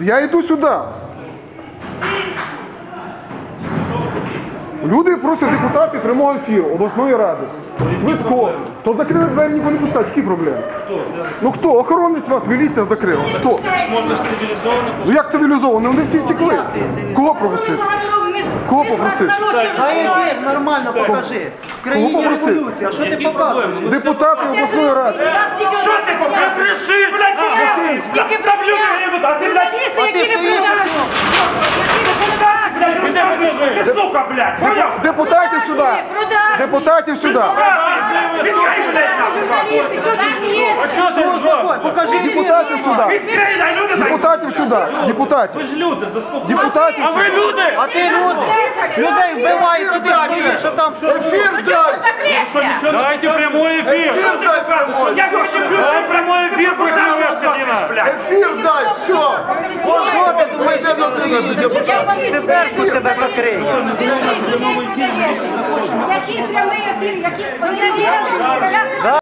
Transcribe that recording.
Я йду сюди. Люди просять депутати прямого ефіру обласної ради. Швидко. То закрили двері, нікого не пускають. Які проблеми? Ну хто? Охоронець вас, міліція закрила. Хто? Можна ж цивілізовано Ну як цивілізовано? Вони всі втекли. Кого попросити? Кого попросити? На ефір нормально покажи. В країні революція. Що ти показуєш? Депутати обласної ради. Що ти блядь, Тільки Там люди гинуть, а ти, блядь, журналісти, а які ти не блядь, сука, блядь, поняв? Депутатів сюди! Депутатів сюди! Відкрий, блядь, нахуй. Журналісти, що там є? Ти покажи Депутатів сюди! Відкрий, дай люди зайдуть. Депутатів сюди! Депутатів! Ви ж люди, заспокойтесь. Депутатів А ви сюди! люди! А ти люди. Людей вбивають, а що там що? Ефір дай! Що нічого? Дайте прямой ефір! Що ти? Я хочу прямой ефір! блядь. Ефір дай! Все! Що ти думаєш, що ти Тепер тут тебе закриють. Який прямий ефір, який